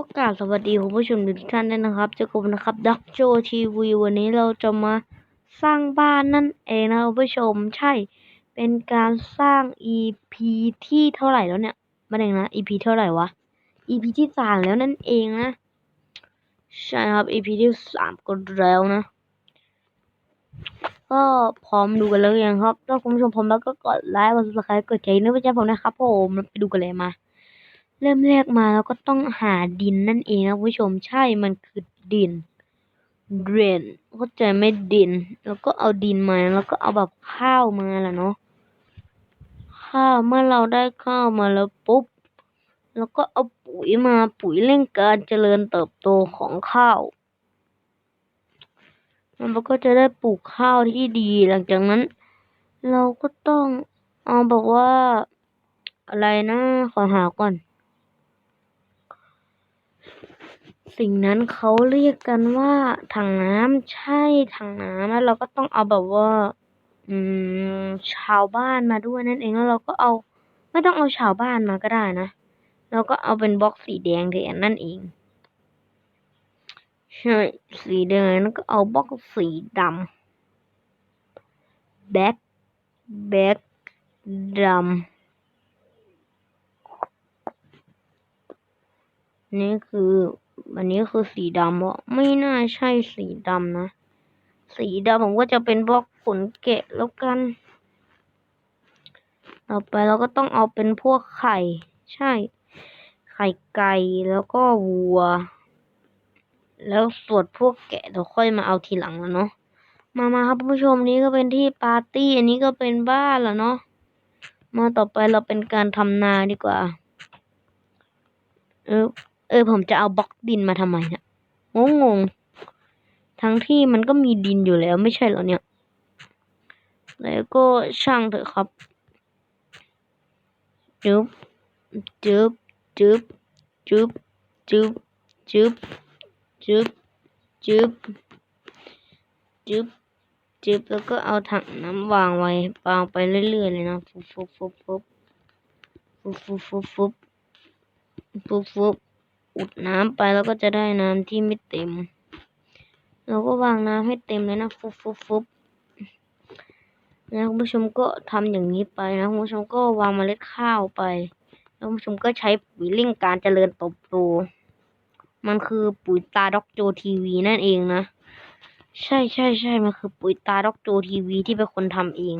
ก็กราบสวัสดีคุณผู้ชมทุกท่านด้วยนะครับเจอกับผมนะครับดักโจทีวีวันนี้เราจะมาสร้างบ้านนั่นเองนะคุณผู้ชมใช่ เป็นการสร้าง EP ที่เท่าไหร่แล้วเนี่ยมาเองนะ EP เท่าไหร่วะ EP ที่สามแล้วนั่นเองนะ ใช่ครับ EP ที่สามก็แล้วนะ ก็พร้อมดูกันแล้วยังครับถ้าคุณผู้ชมพร้อมแล้วก็กดไลค์กด subscribe กดใจนึกว่าจะผมนะครับผมไปดูกันเลยมา เริ่มแรกมาเราก็ต้องหาดินนั่นเองนะคุณผู้ชมใช่มันคือดินเดรนเข้าใจไหม่ดิน แล้วก็เอาดินมาแล้วก็เอาแบบข้าวมาแหละเนาะข้าวเมื่อเราได้ข้าวมาแล้วปุ๊บแล้วก็เอาปุ๋ยมาปุ๋ยเร่งการเจริญเติบโตของข้าวมันก็จะได้ปลูกข้าวที่ดีหลังจากนั้น เราก็ต้องเอาแบบว่าอะไรนะ ขอหาก่อน สิ่งนั้นเขาเรียกกันว่าถังน้ำใช่ถังน้ำแล้วเราก็ต้องเอาแบบว่า อืม ชาวบ้านมาด้วยนั่นเองแล้วเราก็เอา ไม่ต้องเอาชาวบ้านมาก็ได้นะเราก็เอาเป็นบล็อกสีแดงแทนนั่นเองใช่สีแดงแล้วก็เอาบล็อกสีดำแบ็คแบ็คดำนี่คือ อันนี้คือสีดำอะไม่น่าใช่สีดำนะ สีดำผมก็จะเป็นบล็อกขนแกะแล้วกัน ต่อไปเราก็ต้องเอาเป็นพวกไข่ ใช่ ไข่ไก่แล้วก็วัว แล้วส่วนพวกแกะเราค่อยมาเอาทีหลังแล้วเนาะมามาครับผู้ชมนี้ก็เป็นที่ปาร์ตี้อันนี้ก็เป็นบ้านแล้วเนาะมาต่อไปเราเป็นการทำนาดีกว่าเออ เออผมจะเอาบล็อกดินมาทำไมเนี่ยงงงทั้งที่มันก็มีดินอยู่แล้วไม่ใช่เหรอเนี่ย แล้วก็ช่างเถอะครับจึ๊บจึ๊บจึ๊บจึ๊บจึ๊บจึ๊บจึ๊บจึ๊บจึ๊บจึ๊บแล้วก็เอาถังน้ำวางไว้วางไปเรื่อยๆเลยนะฟุบฟุบฟุบฟุบฟุบฟุบฟุบฟุบฟุบฟุบ อุดน้ำไปแล้วก็จะได้น้ำที่ไม่เต็ม เราก็วางน้ำให้เต็มเลยนะฟุบฟุบฟุบนะคุณผู้ชมก็ทำอย่างนี้ไปนะคุณผู้ชมก็วางเมล็ดข้าวไปแล้วคุณผู้ชมก็ใช้ปุ๋ยเร่งการเจริญเติบโตมันคือปุ๋ยตาด็อกโจทีวีนั่นเองนะใช่ใช่ใช่มันคือปุ๋ยตาด็อกโจทีวีที่เป็นคนทำเอง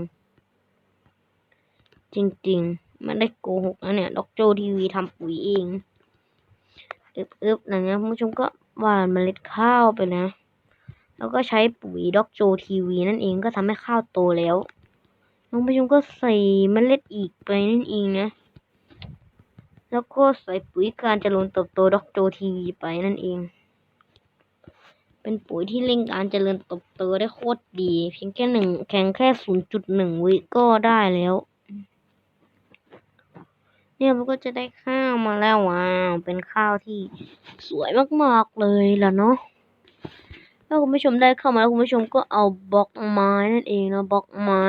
จริงๆไม่ได้โกหกนะเนี่ยด็อกโจทีวีทำปุ๋ยเอง อึบอึบอย่างเงี้ยคุณผู้ชมก็หว่านเมล็ดข้าวไปนะ แล้วก็ใช้ปุ๋ยด็อกโจทีวีนั่นเองก็ทำให้ข้าวโตแล้วน้องผู้ชมก็ใส่เมล็ดอีกไปนั่นเองนะ แล้วก็ใส่ปุ๋ยการเจริญเติบโตด็อกโจทีวีไปนั่นเอง เป็นปุ๋ยที่เร่งการเจริญเติบโตได้โคตรดี เพียงแค่หนึ่งแข็งแค่ศูนย์จุดหนึ่งวิก็ได้แล้ว เนี่ยมันก็จะได้ข้าวมาแล้วว้าวเป็นข้าวที่สวยมากๆเลยล่ะเนาะถ้าคุณผู้ชมได้เข้ามาแล้วคุณผู้ชมก็เอาบล็อกไม้นั่นเองนะบล็อกไม้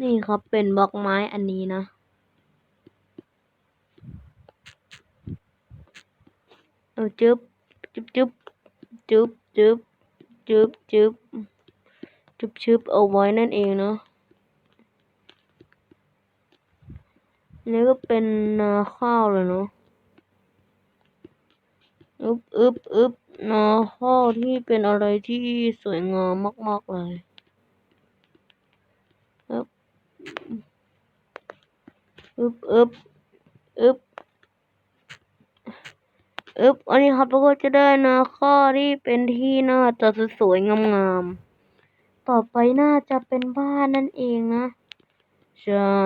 นี่ครับเป็นบล็อกไม้อันนี้นะเอาจึ๊บจึ๊บจึ๊บจึ๊บจึ๊บจึ๊บจึ๊บจึ๊บจึ๊บเอาไว้นั่นเองเนาะ นี่ก็เป็นนาข้าวเลยเนาะอึบอึบอึบนาข้าวที่เป็นอะไรที่สวยงามมาก ๆ เลยอึบอึบอึบอึบอึบอันนี้ครับเราก็จะได้นาข้าวที่เป็นที่น่าจะสวยๆงามๆต่อไปน่าจะเป็นบ้านนั่นเองนะ ใช่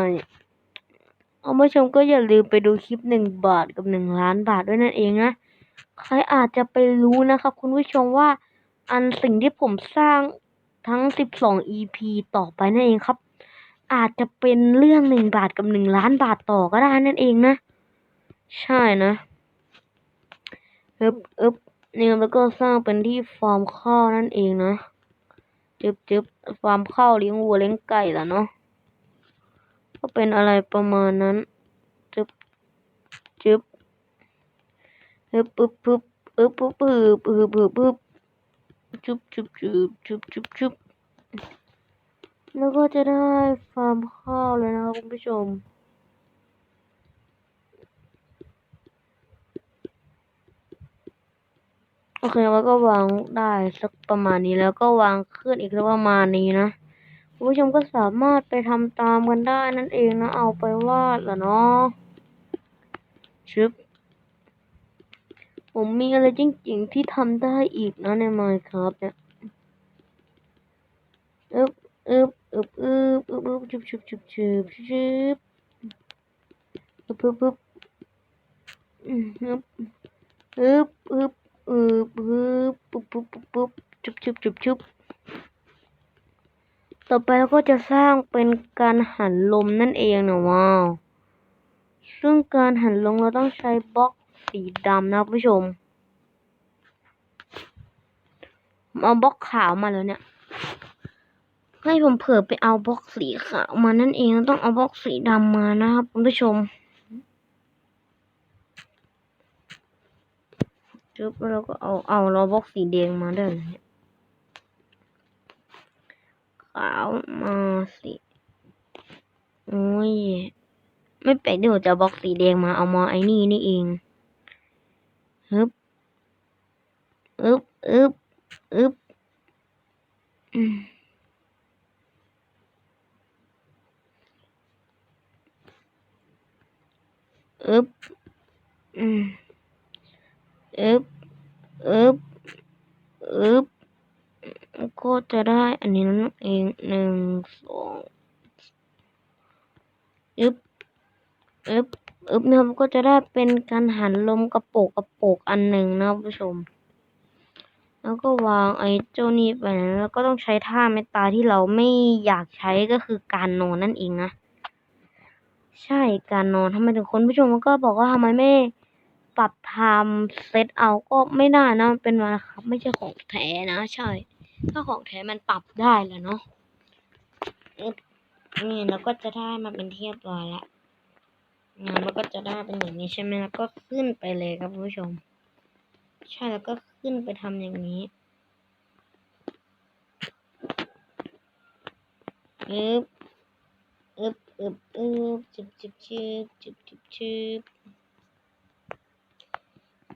เอาผู้ชมก็อย่าลืมไปดูคลิปหนึ่งบาทกับหนึ่งล้านบาทด้วยนั่นเองนะ ใครอาจจะไปรู้นะครับคุณผู้ชมว่าอันสิ่งที่ผมสร้างทั้งสิบสอง EP ต่อไปนั่นเองครับ อาจจะเป็นเรื่องหนึ่งบาทกับหนึ่งล้านบาทต่อก็ได้นั่นเองนะ ใช่นะอึบอึบเนี่ยแล้วก็สร้างเป็นที่ฟาร์มข้าวนั่นเองนะ จึบจึบฟาร์มข้าวเลี้ยงวัวเลี้ยงไก่ละเนาะ ก็เป็นอะไรประมาณนั้นจึบจึบฮึบปึ๊บปึ๊บปึ๊บปึ๊บปึ๊บปึ๊บปึ๊บปึ๊บชุบชุบชุบชุบชุบชุบแล้วก็จะได้ฟาร์มข้าวเลยนะครับคุณผู้ชม โอเคแล้วก็วางได้สักประมาณนี้แล้วก็วางขึ้นอีกสักประมาณนี้นะ คุณผู้ชมก็สามารถไปทำตามกันได้นั่นเองนะ เอาไปวาดละเนาะชึบผมมีอะไรจริงๆที่ทำได้อีกนะใน Minecraft เนี่ยอึบอึบอึบอึบอึบอึบชุบชุบชุบชุบชุบอึบอึบอึบอืมอึบอึบอึบอืบฮึบปุ๊บปุ๊บปุ๊บปุ๊บจุบจุบจุบจุบ ต่อไปเราก็จะสร้างเป็นการหันลมนั่นเองนะว้าวซึ่งการหันลมเราต้องใช้บล็อกสีดำนะผู้ชมเอาบล็อกขาวมาแล้วเนี่ยให้ผมเผื่อไปเอาบล็อกสีขาวมานั่นเองต้องเอาบล็อกสีดำมานะครับคุณผู้ชมจุ๊บแล้วก็เอาเอาเราบล็อกสีแดงมาด้วยนะเนี่ย ขาวมาสิโอ้ย ไม่แปลกที่ผมจะบล็อกสีแดงมาเอามาไอ้นี่นี่เองฮึบอึบอึบอึบอึบอึบอึบอึบ ก็จะได้อันนี้นั่นเองหนึ่งสองอึบอึบอึบนะครับก็จะได้เป็นการหันลมกระโปกกระโปกอันหนึ่งนะคุณผู้ชม แล้วก็วางไอ้เจ้านี้ไปนะแล้วก็ต้องใช้ท่าเมตตาที่เราไม่อยากใช้ก็คือการนอนนั่นเองนะใช่การนอนทำไมถึงคนผู้ชมก็บอกว่าทำไมไม่ปรับทม์เซตเอาก็ไม่ได้นะมันเป็นมาครับ ไม่ใช่ของแท้นะ ใช่ ถ้าของแท้มันปรับได้แหละเนาะนี่แล้วก็จะได้มาเป็นเรียบร้อยละงานมันก็จะได้เป็นอย่างนี้ใช่ไหมแล้วก็ขึ้นไปเลยครับผู้ชม ใช่แล้วก็ขึ้นไปทำอย่างนี้อึ๊บอึ๊บอึ๊บอึ๊บจึบจึบจึบจึบจึบจึบ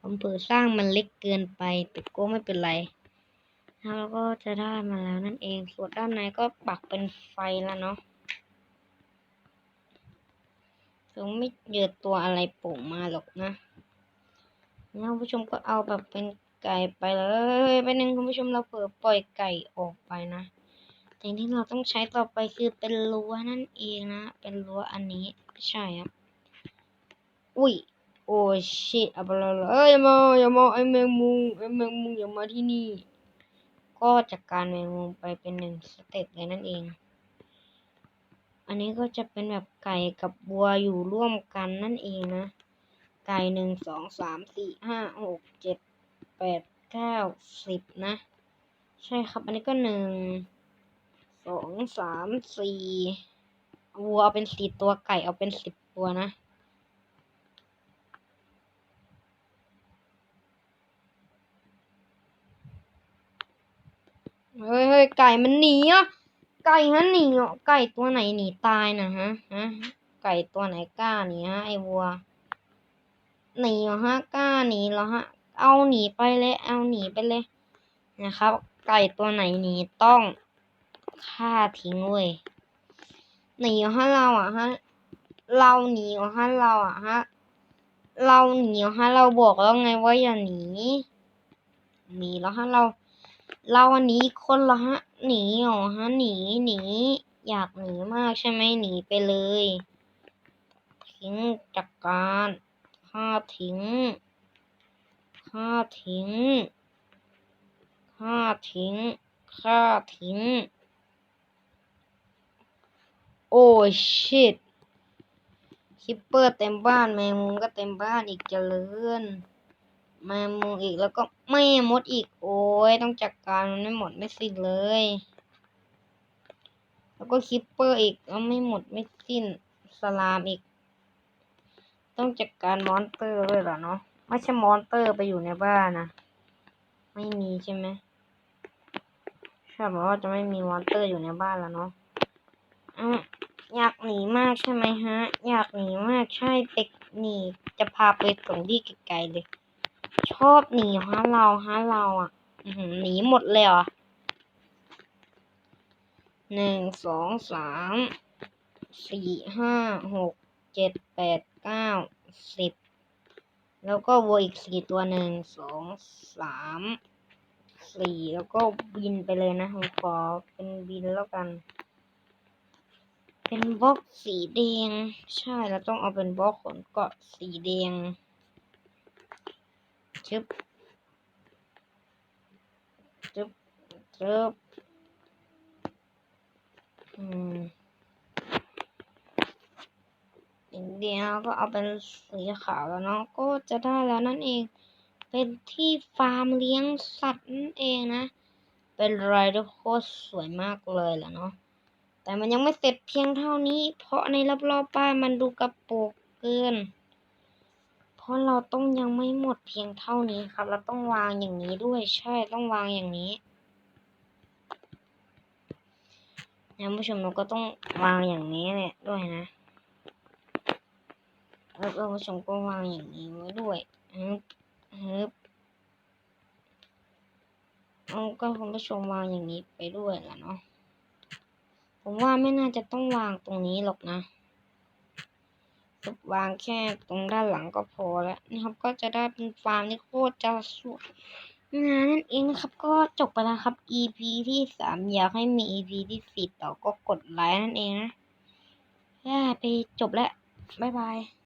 ผมเผื่อสร้างมันเล็กเกินไปแต่ก็ไม่เป็นไรแล้วเราก็จะได้มาแล้วนั่นเอง ส่วนด้านในก็ปักเป็นไฟแล้วเนาะถึงไม่เจอตัวอะไรโผล่มาหรอกนะแล้วผู้ชมก็เอาแบบเป็นไก่ไปเลยไปหนึ่งคุณผู้ชมเราเผื่อปล่อยไก่ออกไปนะสิ่งที่เราต้องใช้ต่อไปคือเป็นรั้วนั่นเองนะ เป็นรั้วอันนี้ใช่ครับ อุ้ย โอ้ชิตอะไรเอ้ยอย่ามาอย่ามาไอแมงมุมไอแมงมุมอย่ามาที่นี่ ก็จัดการแมงมุมไปเป็นหนึ่งสเต็ปเลยนั่นเอง อันนี้ก็จะเป็นแบบไก่กับบัวอยู่ร่วมกันนั่นเองนะ ไก่หนึ่งสองสามสี่ห้าหกเจ็ดแปดเก้าสิบนะ ใช่ครับ อันนี้ก็หนึ่งสองสามสี่วัวเอาเป็นสี่ตัวไก่เอาเป็นสิบตัวนะ เฮ้ยเฮ้ยไก่มันหนีอะไก่ฮะหนีอะไก่ตัวไหนหนีตายนะฮะฮะไก่ตัวไหนกล้าหนีฮะไอ้วัวหนีเหรอฮะกล้าหนีเหรอฮะ เอาหนีไปเลย เอาหนีไปเลยนะครับ ไก่ตัวไหนหนีต้องฆ่าทิ้งเว้ยหนีฮะเราอะฮะเราหนีเหรอฮะเราอะฮะเราหนีเหรอฮะเราบอกแล้วไงว่าอย่าหนีหนีแล้วฮะเรา เราอันนี้คนละฮะ หนีเหรอฮะ หนีหนี อยากหนีมากใช่ไหมหนีไปเลย ทิ้งจักการฆ่าทิ้งฆ่าทิ้งฆ่าทิ้งฆ่าทิ้ง โอ้ชิตคิปเปอร์เต็มบ้านแมงมุมก็เต็มบ้านอีกเจริญ แมงมุมอีกแล้วก็ไม่มดอีก โอ้ยต้องจัดการมันไม่หมดไม่สิ้นเลย แล้วก็คิปเปอร์อีกแล้วไม่หมดไม่สิ้นสลามอีก ต้องจัดการมอนเตอร์ด้วยเหรอเนาะไม่ใช่มอนเตอร์ไปอยู่ในบ้านนะไม่มีใช่ไหมใช่บอกว่าจะไม่มีมอนเตอร์อยู่ในบ้านแล้วเนาะอะอยากหนีมากใช่ไหมฮะ อยากหนีมากใช่ไปหนีจะพาไปส่งที่ไกลๆเลย ชอบหนีฮะเราฮะเราอะหนีหมดเลยเหรอหนึ่งสองสามสี่ห้าหกเจ็ดแปดเก้าสิบแล้วก็วัวอีกสี่ตัวหนึ่งสองสามสี่แล้วก็บินไปเลยนะผมขอเป็นบินแล้วกัน เป็นบล็อกสีแดง ใช่เราต้องเอาเป็นบล็อกขนเกาะสีแดง ชึบชึบชึบอืมอีกเดียวก็เอาเป็นสีขาวแล้วเนาะก็จะได้แล้วนั่นเอง เป็นที่ฟาร์มเลี้ยงสัตว์นั่นเองนะ เป็นรายที่โคตรสวยมากเลยแหละเนาะแต่มันยังไม่เสร็จเพียงเท่านี้ เพราะในรอบๆบ้านมันดูกระโปกเกิน ราะเราต้องยังไม่หมดเพียงเท่านี้ครับ เราต้องวางอย่างนี้ด้วยใช่ต้องวางอย่างนี้ท่านผู้ชมเราก็ต้องวางอย่างนี้แหละด้วยนะแล้วผู้ชมก็วางอย่างนี้ไว้ด้วยฮึบฮึบเอาก็คุณผู้ชมวางอย่างนี้ไปด้วยแหละเนาะผมว่าไม่น่าจะต้องวางตรงนี้หรอกนะ วางแค่ตรงด้านหลังก็พอแล้วนะครับ ก็จะได้เป็นฟาร์มที่โคตรจะสวยงานนั่นเองนะครับก็จบไปแล้วครับ EP ที่สามอยากให้มี EP ที่สี่ต่อก็กดไลค์นั่นเองนะไปจบแล้ว บ๊ายบาย